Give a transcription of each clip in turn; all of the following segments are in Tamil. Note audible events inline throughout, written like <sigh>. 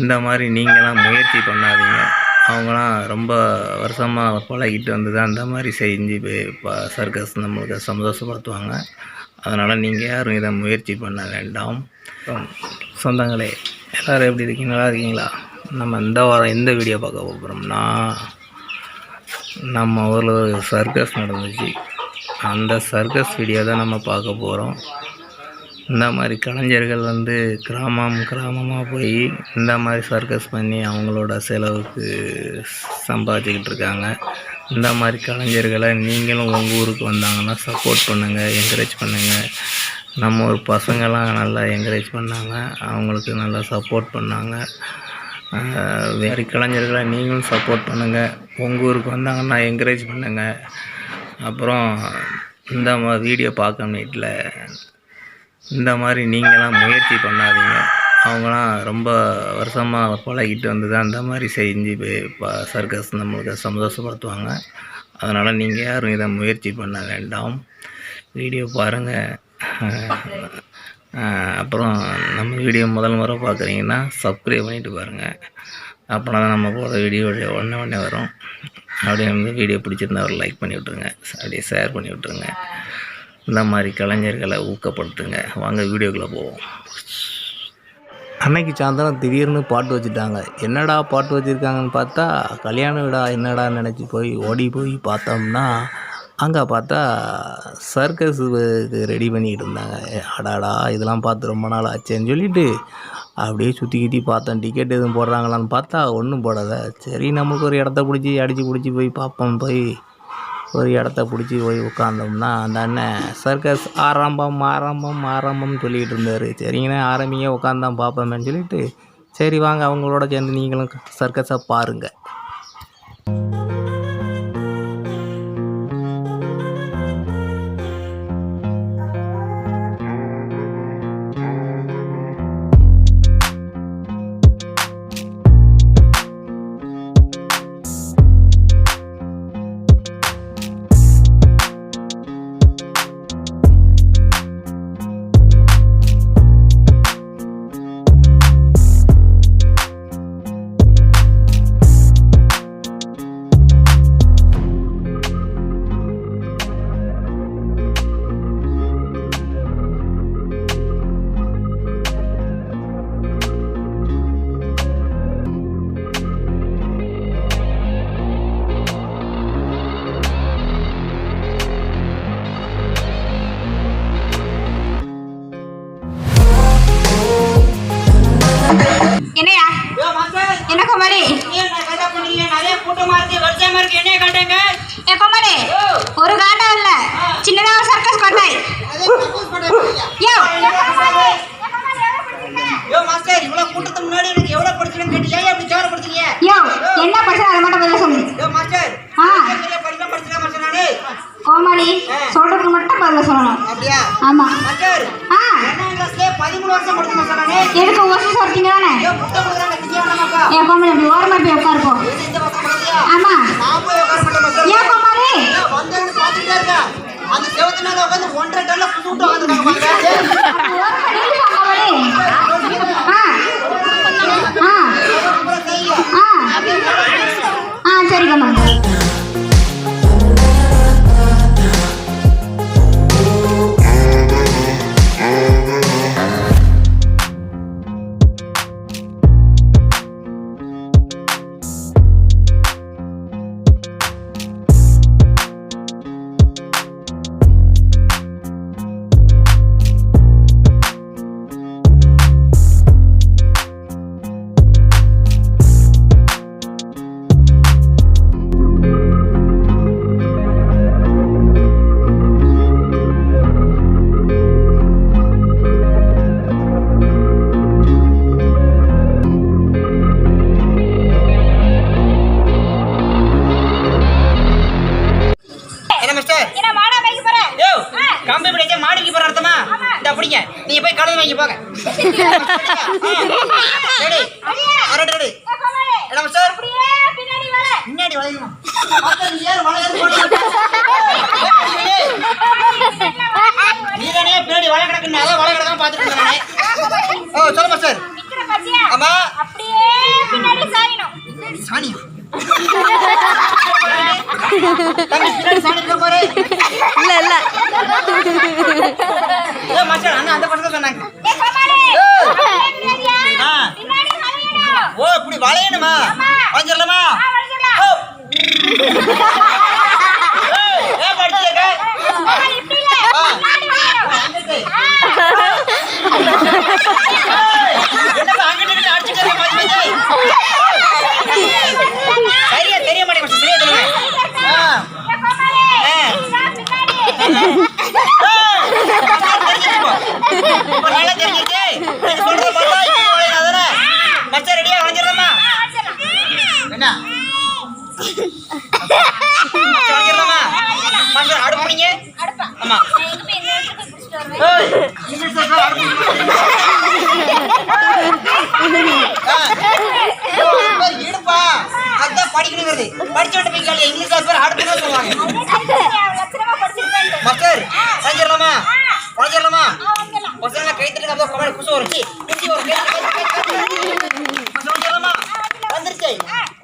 இந்த மாதிரி நீங்களாம் முயற்சி பண்ணாதீங்க. அவங்களாம் ரொம்ப வருஷமாக பழகிட்டு வந்து தான் இந்த மாதிரி செஞ்சு இப்போ சர்க்கஸ் நம்மளுக்கு சந்தோஷப்படுத்துவாங்க. அதனால் நீங்கள் யாரும் இதை முயற்சி பண்ண வேண்டாம். சொந்தங்களே எல்லோரும் எப்படி இருக்கீங்க? நல்லா இருக்கீங்களா? நம்ம இந்த வாரம் எந்த வீடியோ பார்க்க போகிறோம்னா நம்ம ஊரில் சர்க்கஸ் நடந்துச்சு. அந்த சர்க்கஸ் வீடியோ தான் நம்ம பார்க்க போகிறோம் இந்த மாதிரி கலைஞர்கள் வந்து கிராமம் கிராமமாக போய் இந்த மாதிரி சர்க்கஸ் பண்ணி அவங்களோட செலவுக்கு சம்பாதிச்சிக்கிட்டு இருக்காங்க. இந்த மாதிரி கலைஞர்களை நீங்களும் உங்கள் ஊருக்கு வந்தாங்கன்னா சப்போர்ட் பண்ணுங்கள் என்கரேஜ் பண்ணுங்கள் நம்ம ஒரு பசங்களாம் நல்லா என்கரேஜ் பண்ணாங்க. அவங்களுக்கு நல்லா சப்போர்ட் பண்ணாங்க. வேறு கலைஞர்களை நீங்களும் சப்போர்ட் பண்ணுங்கள் உங்கள் ஊருக்கு வந்தாங்கன்னா என்கரேஜ் பண்ணுங்கள் அப்புறம் இந்த வீடியோ பார்க்க வீட்டில் இந்த மாதிரி நீங்களாம் முயற்சி பண்ணாதீங்க. அவங்களாம் ரொம்ப வருஷமாக பழகிட்டு வந்து தான் இந்த மாதிரி செஞ்சு இப்போ சர்க்கஸ் நம்மளுக்கு சந்தோஷப்படுத்துவாங்க. அதனால் நீங்கள் யாரும் இதை முயற்சி பண்ண வேண்டாம். வீடியோ பாருங்கள் அப்புறம் நம்ம வீடியோ முதல் முறை பார்க்குறீங்கன்னா சப்ஸ்கிரைப் பண்ணிட்டு பாருங்கள் அப்போனா தான் நம்ம போகிற வீடியோ உடனே உடனே வரும். அப்படியே வந்து வீடியோ பிடிச்சிருந்தா ஒரு லைக் பண்ணி விட்ருங்க அப்படியே ஷேர் பண்ணி விட்ருங்க இந்த மாதிரி கலைஞர்களை ஊக்கப்படுத்துங்க. வாங்க வீடியோக்குள்ளே போவோம். அன்னைக்கு சாயந்தரம் திடீர்னு பாட்டு வச்சுட்டாங்க. என்னடா பாட்டு வச்சுருக்காங்கன்னு பார்த்தா கல்யாண விடா என்னடா நினச்சி போய் ஓடி போய் பார்த்தோம்னா அங்கே பார்த்தா சர்க்கஸ் ரெடி பண்ணிக்கிட்டு இருந்தாங்க. அடாடா இதெல்லாம் பார்த்து ரொம்ப நாள் ஆச்சேன்னு சொல்லிட்டு அப்படியே சுற்றி கிட்டி பார்த்தேன் டிக்கெட் எதுவும் போடுறாங்களான்னு பார்த்தா ஒன்றும் போடாத சரி நமக்கு ஒரு இடத்த பிடிச்சி அடித்து பிடிச்சி போய் பார்ப்போம் போய். ஒரு இடத்த பிடிச்சி போய் உட்காந்தோம்னா அந்த அண்ணன் சர்க்கஸ் ஆரம்பம் ஆரம்பம் ஆரம்பம்னு சொல்லிகிட்டு இருந்தார். சரிங்கண்ணே ஆரம்பிங்க உட்காந்தான் பார்ப்போமேன்னு சொல்லிட்டு சரி வாங்க அவங்களோட சேர்ந்து நீங்களும் சர்க்கஸை பாருங்கள் என்ன பண்ணீங்க? நிறைய கூட்டமா இருக்கு, வரிசையமா இருக்கு, என்னைய காட்டுங்க. ஏ கோமாளி ஒரு காட்டம் இல்ல சின்னதா ஒரு சர்க்கஸ் கொட்டாய். யோ யோ, மாஸ்டர், இவ்வளவு கூட்டத்துக்கு முன்னாடி எனக்கு எவ்வளவு படிச்சுன்னு கேட்டு ஏன்? யோ என்ன பிரச்சனை அதை மட்டும் பதில் சொல்லு யோ, மாஸ்டர், ஆ படிப்பெல்லாம் படிச்சிருக்கேன் மாஸ்டர் நானு. கோமாளி சொல்றதுக்கு மட்டும் பதில் சொல்லணும் அப்படியா? ஆமா மாஸ்டர், ஆ 13 வருஷம் படிச்சேன் மாஸ்டர் நானு. எதுக்கு வருஷம் சொல்றீங்க தானே யோ, புத்தகம் கொடுக்குறாங்க, ஓரமா போய் உட்காருப்போம். ஆமா. ஏன் அந்த செவத்து மேல ஒன்றரை கழுவி வாங்கி போங்க பின்னாடி வளையணும். நீதானே பின்னாடி வளைய கிடக்குன்னு. அதான் கிடக்காம நானு. ஓ சொல்லுமா சார். ஆமா. அப்படியே பின்னாடி சாணி இருக்க பாரு இல்ல இல்ல ஏ மாஸ்டர் அண்ணா அந்த பசங்க சொன்னாங்க ஆ. ஓ வளையணுமா வளைஞ்சிடலாமா <laughs> ஓ. ஏய், ஏன் படிச்சிருக்க என்னப்பா அங்கிட்டு இங்கிட்டு அடிச்சுட்டு இருக்க மாதிரி வந்து? சரியா தெரிய மாட்டேங்குது சரியா தெரியல ஆ. ஏய், தெரிஞ்சிருச்சு இப்போ. இப்போ நல்லா தெரிஞ்சிருச்சு. நீங்க சொல்றத பார்த்தா இப்படி வளையணும் அதானே? மச்சான் ரெடியா வளைஞ்சிடலாமா? என்ன? மச்சான் வளைஞ்சிடலாமா? மச்சான் அடுப்பு பிடிங்க. ஆமா. ஏய், இங்கிலீஷ் சார் அடுப்பு பிடிங்க. ஆ. ஓ, அது பேர் இடுப்பா. அதான் படிக்கணுங்கிறது. படிச்சவன்ட்ட போய் கேளு, இங்கிலீஷ் சார் பேர் அடுப்புன்னு தான் சொல்லுவாங்க. மாஸ்டர் வளைஞ்சிடலாமா? வளைஞ்சிடலாமா? பசங்க கை தட்டுங்க, அப்படியே கமெண்ட் குசு வரும். சீ, குச்சி வரும். கை தட்டு, கை தட்டு, கை தட்டு. பசங்க வளைஞ்சிடலாமா? வந்துருச்சு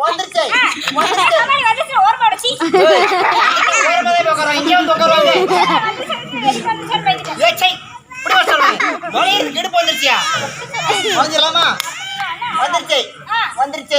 வந்துருச்சு வந்துருச்சு ஏய், ஓரமா தான் உட்காருவாங்க. இங்கே வந்து உட்காருவாங்க. ஏய், சை, இப்படி வர சொல்றாங்க. வந்துருச்சியா? வளைஞ்சிடலாமா? வந்துருச்சு வந்துருச்சு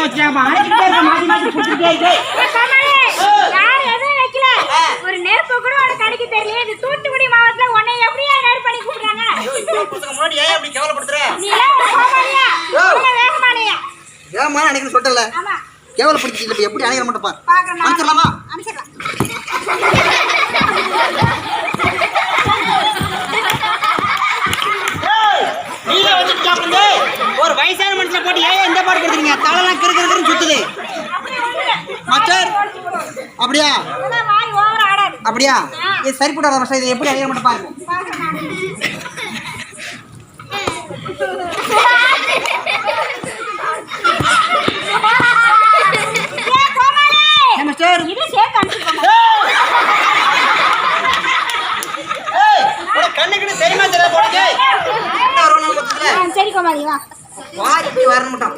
கையில வச்சாமா ஆடிட்டே இருக்க மாத்தி ஒரு நெருப்பு கூட ஒரு கடைக்கு தூத்துக்குடி மாவட்டத்துல உன்னை எப்படியா நெருப்பு பண்ணி கூப்பிடுறாங்க? அப்படி கேவலப்படுத்துற? நீ எல்லாம் வேகமானியா? வேகமான அன்னைக்கு எப்படி அணைய மட்டும் இந்த தலைலாம் கிறு சுத்துது. மாஸ்டர் அப்படியா? அப்படியா? இது சரிப்படாத மாஸ்டர் இது எப்படி அணைக்கிற மட்டும் பாருங்க மாஸ்டர் இது சேர்த்து தெரியுமா சரி கோமாரி வா. வா இப்படி வரணும் மட்டும்.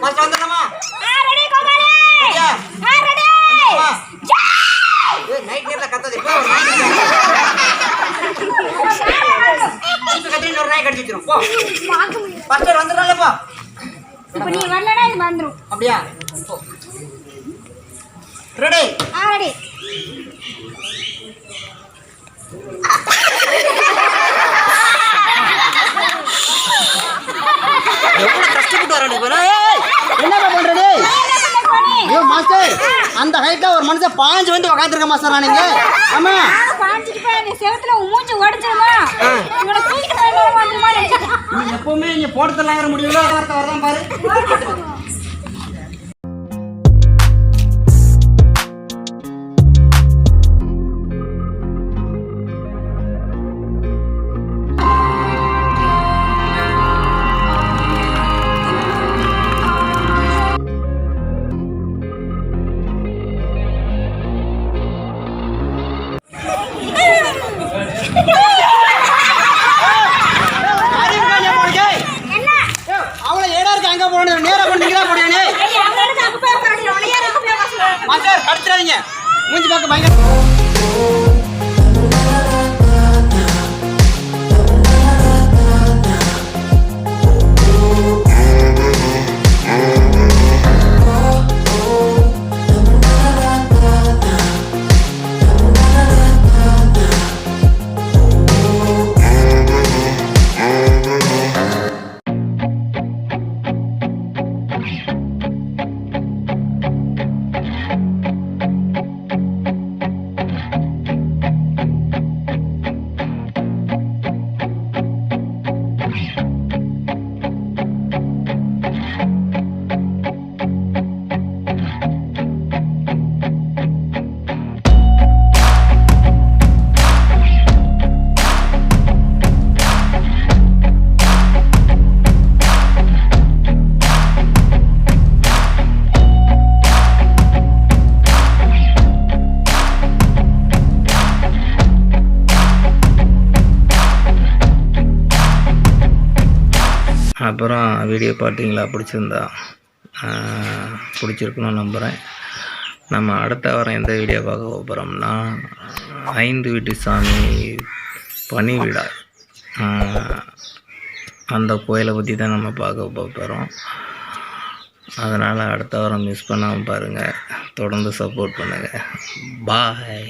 மாஸ்டர் வந்துடலாமா ஆ, ரெடி. ஆ! ஏய் நைட் கத்தாது. ஒரு நாய் கத்திரி இன்னொரு நாய் கடிச்சு வச்சிரும். போ. மாஸ்டர் வந்துடலாம்ப்பா இப்ப நீ இது வந்துரும். அப்படியா? போ. ரெடி ஆ ரெடி எவ்வளவு இப்போ ஏய் என்னப்பா பண்றது? ஐயோ மாஸ்டர் அந்த ஹைட்ல ஒரு மனுஷன் பாஞ்சு வந்து உட்காந்துருக்க மாஸ்டர் நான் நீங்க ஆமா. பாஞ்சிட்டு போய் அந்த செவத்துல மூஞ்சி உடைச்சிருமா? இவனை தூக்கிட்டு போய் நீ வரதான் பாரு. அப்புறம் வீடியோ பார்த்தீங்களா பிடிச்சிருந்தா? பிடிச்சிருக்குன்னு நம்புகிறேன் நம்ம அடுத்த வாரம் எந்த வீடியோ பார்க்க போகிறோம்னா ஐந்து வீட்டு சாமி பனி விழா அந்த கோயிலை பற்றி தான் நம்ம பார்க்க போகிறோம் அதனால் அடுத்த வாரம் மிஸ் பண்ணாமல் பாருங்கள் தொடர்ந்து சப்போர்ட் பண்ணுங்கள் பாய்